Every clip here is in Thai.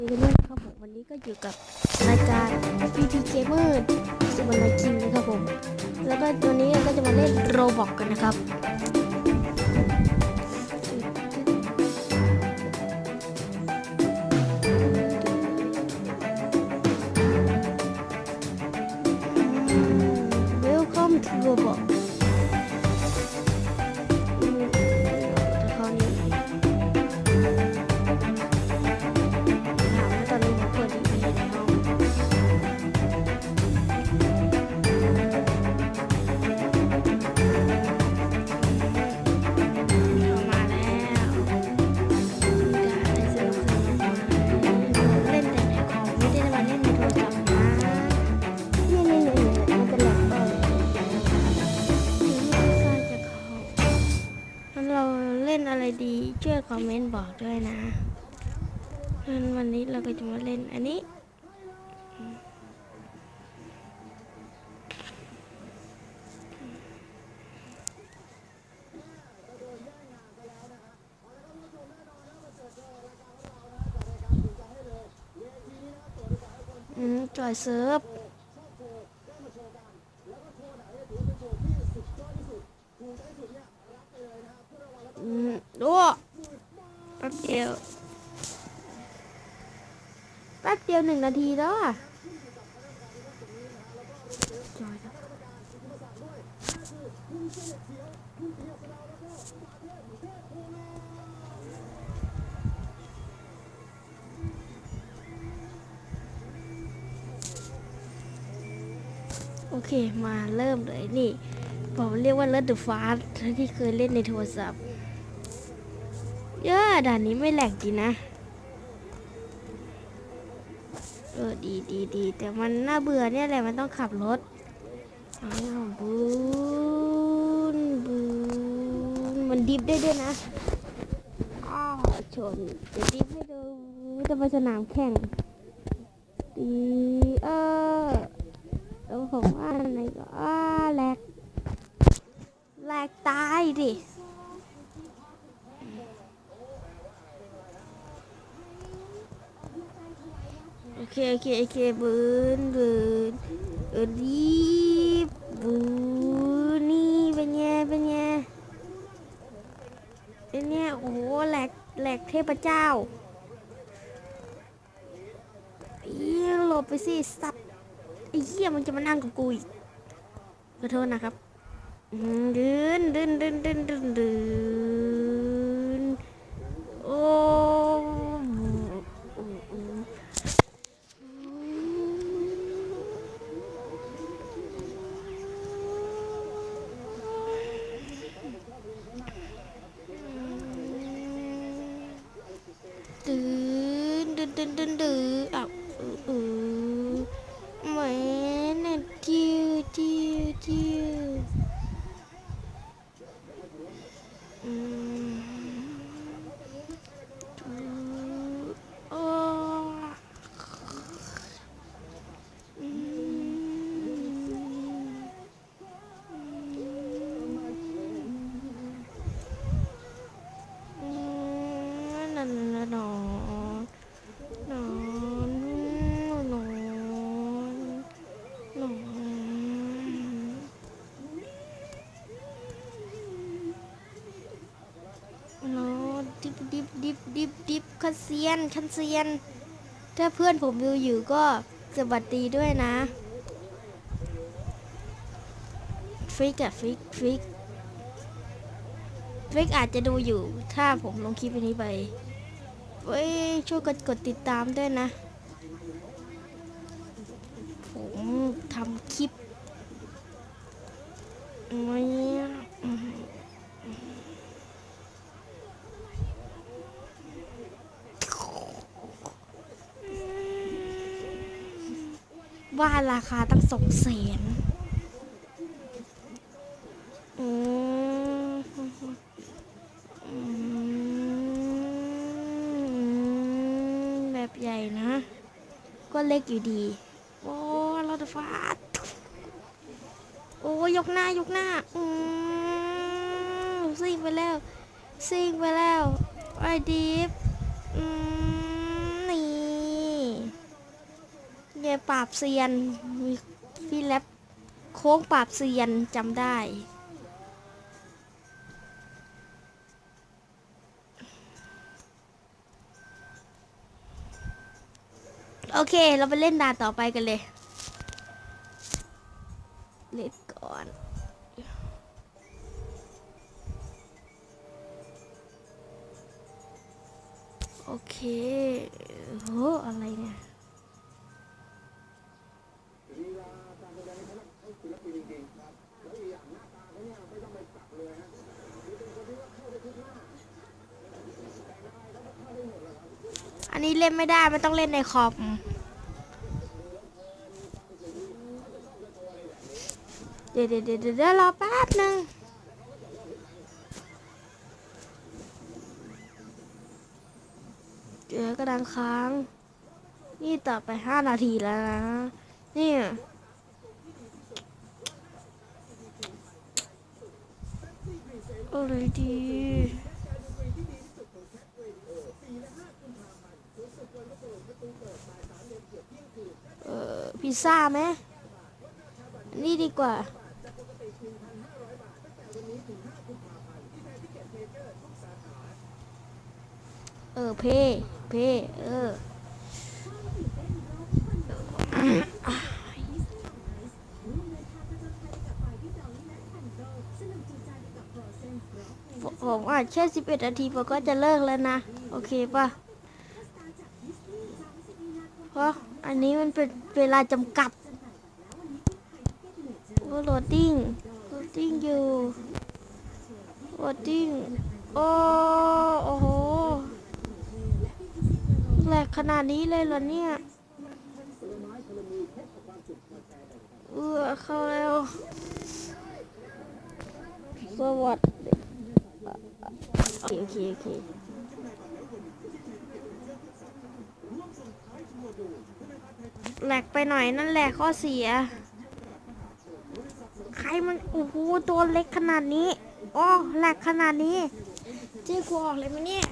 กันด้วยนครับผมวันนี้ก็อยู่กับรายการ PP Gamer สุวรรณคิงนะครับผม แล้วก็ตัวนี้ก็จะมาเล่นโรบอกกันนะครับ ช่วยคอมเมนต์บอกด้วยนะงั้นวันนี้เราก็จะมาเล่นอันนี้ อืมจอยเซิร์ฟอืมโอ้แป๊บเดียว แป๊บเดียวห นาทีแล้วอะโอเคมาเริ่มเลยนี่ผมเรียกว่า Let the Fast ที่เคยเล่นในโทรศัพท์ เยอะด่านนี้ไม่แหลกดีนะ เออดีดีดีแต่มันน่าเบื่อเนี่ยแหละมันต้องขับรถอ้าวบูนบูนมันดิฟได้ด้วยนะอ้าวชนจะดิฟให้ดูจะไปสนามแข่งดีเออแล้วผมว่าอะไรก็อ้าแหลกแหลกตายดิ เคโอเคโอเคบืนบืนเออดีบบูนี่เป็นไงเป็นไงเป็นไงโอ้โหแหลกแหลกเทพเจ้าเอี้ยหลบไปสิสัตว์ไอ้เหี้ยมันจะมานั่งกับกูอีกขอโทษนะครับดืนดืนดืนดืนดืนดืนโอ้มอืม ตื่ นตื่นตื่นตื่นตื่นอ้าวเออเออแหม่น่ะจิ้วจิ้วจิ้วอืมโอ้อืมอืมนั่นน่ะนอนนอนนอนนอนนอนดิบดิบดิบดิบดิบคันเซียนคันเซียน ถ้าเพื่อนผมดูอยู่ก็สวัสดีด้วยนะฟิกอะฟิกฟิกฟิกอาจจะดูอยู่ถ้าผมลงคลิปอันนี้ไปเว้ยช่วยกดกดติดตามด้วยนะ ผมทำคลิปไม่ ว่าราคาตั้งสองแสนอืมแบบใหญ่นะ ก็เล็กอยู่ดี โอ้เราจะฟาดโอ้ยกหน้ายกหน้า อืมซิ่งไปแล้วซิ่งไปแล้วไอ้ดิฟอืมนี่ ปราบเซียนมีพี่แรปโค้งปราบเซียนจำได้โอเค เราไปเล่นด่านต่อไปกันเลย เล่นก่อน โอเคโหอะไรเนี่ย นนี้เล่นไม่ได้มันต้องเล่นในคอมเดี๋ยวเดี๋ยวเดี๋ยวเดี๋ยวรอแป๊บหนึ่งเดี๋ยวกระดังค้าง นี่ต่อไปห้านาทีแล้วนะ นี่อะไรดี เออ พิซซ่าไหมนี่ดีกว่า เออ เพ เพ เออผมอ่านแค่11นาทีผมก็จะเลิกแล้วนะ โอเคป่ะ เพราะ อันนี้มันเป็นเวลาจำกัดโอ้โหลดดิ้งโหลดดิ้งอยู่โหลดดิ้งโอ้โอ้โหแหลกขนาดนี้เลยเหรอเนี่ยเออเข้าแล้วสวัสดีโอเคโอเคโอเค แหลกไปหน่อยนั่นแหละข้อเสีย ใครมันโอ้โหตัวเล็กขนาดนี้โอ้แหลกขนาดนี้เจ๊กูออกเลยมั้ยเนี่ย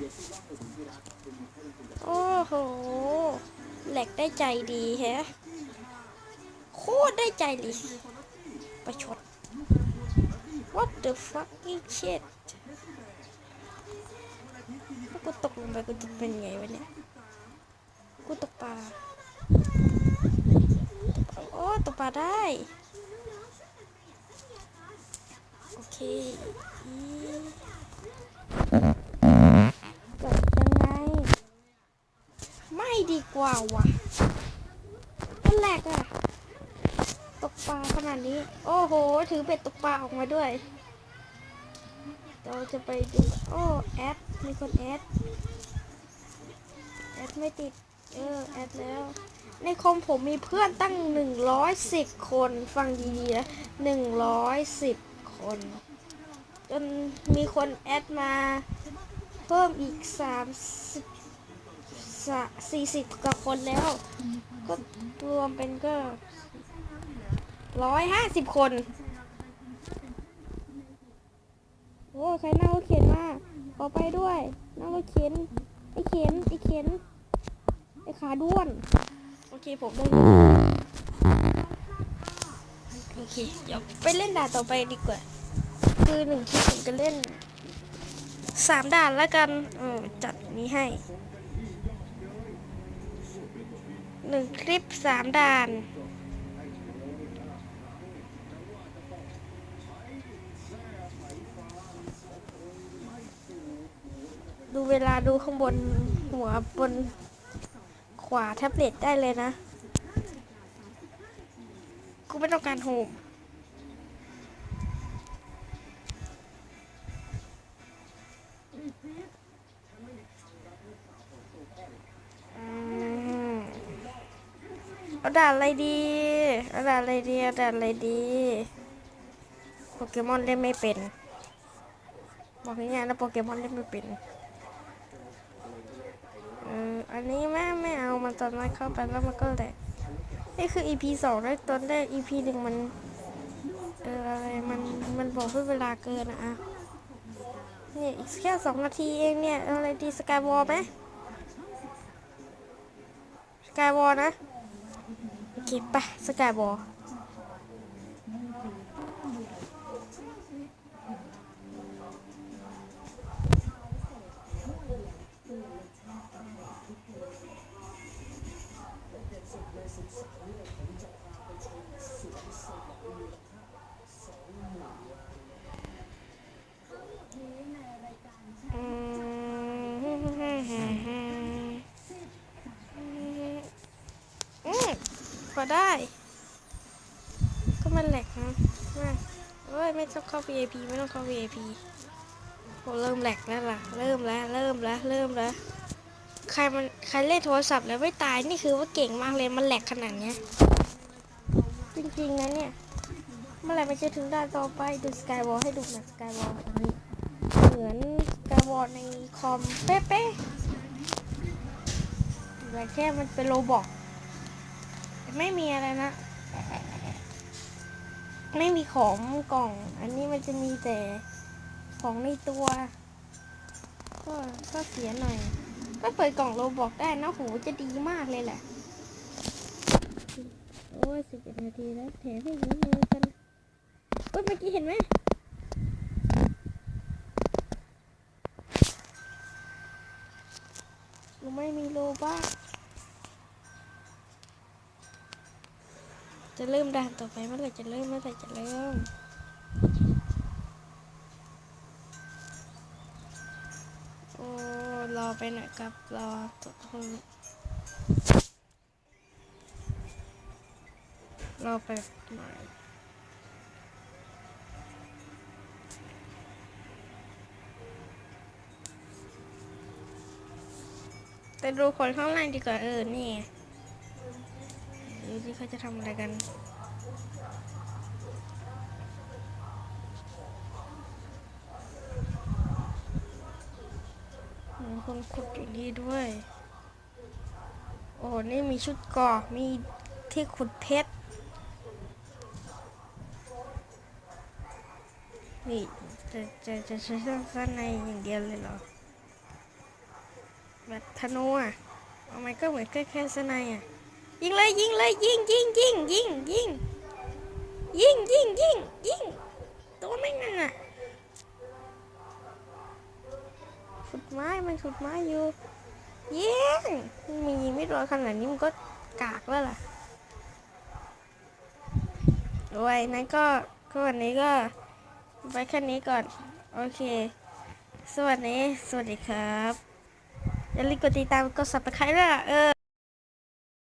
โอ้โหแหลกได้ใจดีแฮะโคตรได้ใจดีประชด What the fucking shit กูตกลงไปกูจะเป็นไงวะเนี่ย กูตกปลา อ้ตกปลาได้ โอเคอีจบยังไง ไม่ดีกว่าวะนั่นแหลกอะตกปลาขนาดนี้ โอ้โห ถือเบ็ดตกปลาออกมาด้วยเราจะไปดูโอ้แอดมีคนแอดแอดไม่ติด เออ แอดแล้ว ในคอมผมมีเพื่อนตั้ง 110 คน ฟังดีๆนะ110 คน จนมีคนแอดมา เพิ่มอีก 30สะ40กว่าคนแล้ว ก็รวมเป็นก็ 150 คน โอ้ใครนั่งรถเข็นมาขอไปด้วยนั่งรถเข็นไอเข็นไอเข็นไอขาด้วน เคผมได้โอเคเดี๋ยวไปเล่นด่านต่อไปดีกว่า คือหนึ่งคลิปผมจะเล่นสามด่านแล้วกันเออจัดนี้ให้หนึ่งคลิปสามด่านดูเวลาดูข้างบนหัวบน ขวาแท็บเล็ตได้เลยนะ กูไม่ต้องการโฮมอืมเอาด่านอะไรดีเอาด่านอะไรดีเอาด่านอะไรดี โปเกมอนเล่นไม่เป็น บอกง่ายๆนะโปเกมอนเล่นไม่เป็น อันนี้แม่ไม่เอามันตอนแรกเข้าไปแล้วมันก็แหลกนี่คือ EP สองแล้วตอนแรก EP หนึ่งมันเอออะไรมันมันบอกว่าเวลาเกินอะอะเนี่ยอีกแค่สองนาทีเองเนี่ยอะไรดีสกายวอลไหมสกายวอลนะ โอเคเคไปสกายวอล ได้ ก็มันแหลกนะมาเอ้ยไม่ต้องเข้า VIP ไม่ต้องเข้า VIP โอ้เริ่มแหลกแล้วล่ะ เริ่มแล้ว เริ่มแล้ว เริ่มแล้ว ใครมันใครเล่นโทรศัพท์แล้วไม่ตายนี่คือว่าเก่งมากเลยมันแหลกขนาดเนี้ย จริงๆนะเนี่ย เมื่อไหร่มันจะถึงด่านต่อไปดูสกายวอลให้ดูนะสกายวอลเหมือนสกายวอลในคอมเป๊ะๆแต่แค่มันเป็นโรบอก ไม่มีอะไรนะ ไม่มีของกล่อง อันนี้มันจะมีแต่ของในตัว ก็ก็เสียหน่อย ก็เปิดกล่องโรบอกได้นะโหจะดีมากเลยแหละ โอ้ยสิบเอ็ดนาทีแล้วแถมให้ยิ้มเลยกันโอ้ยเมื่อกี้เห็นไหมหนูไม่มีโลบ้า จะเริ่มด่านต่อไปเมื่อไหร่จะเริ่มเมื่อไหร่จะเริ่มโอ้รอไปหน่อยครับรอทุกคนรอไปหน่อยแต่ดูคนข้างล่างดีกว่าเออนี่ ดูที่เขาจะทำอะไรกันมีคนขุดอยู่นี่ด้วย โอ้นี่มีชุดกราะมีที่ขุดเพชร นี่จะจะจะใช้สั้นในอย่างเดียวเลยเหรอ แบบธนูอะ เอามันก็เหมือนแค่แค่สนายอะ ยิงเลยยิงเลยยิงยิงยิงยิงยิงยิงยิงยิงยิงตัวไม่งนั่นอะขุดไม้มันขุดไม้อยู่ยิงมียิงไม่โดนขนาดนี้มันก็กากแล้วล่ะโอ้ยนั้นก็ก็วันนี้ก็ไว้แค่นี้ก่อน โอเค สวัสดี สวัสดีครับ อย่าลืมกดติดตามกด subscribe ด้วยล่ะเออ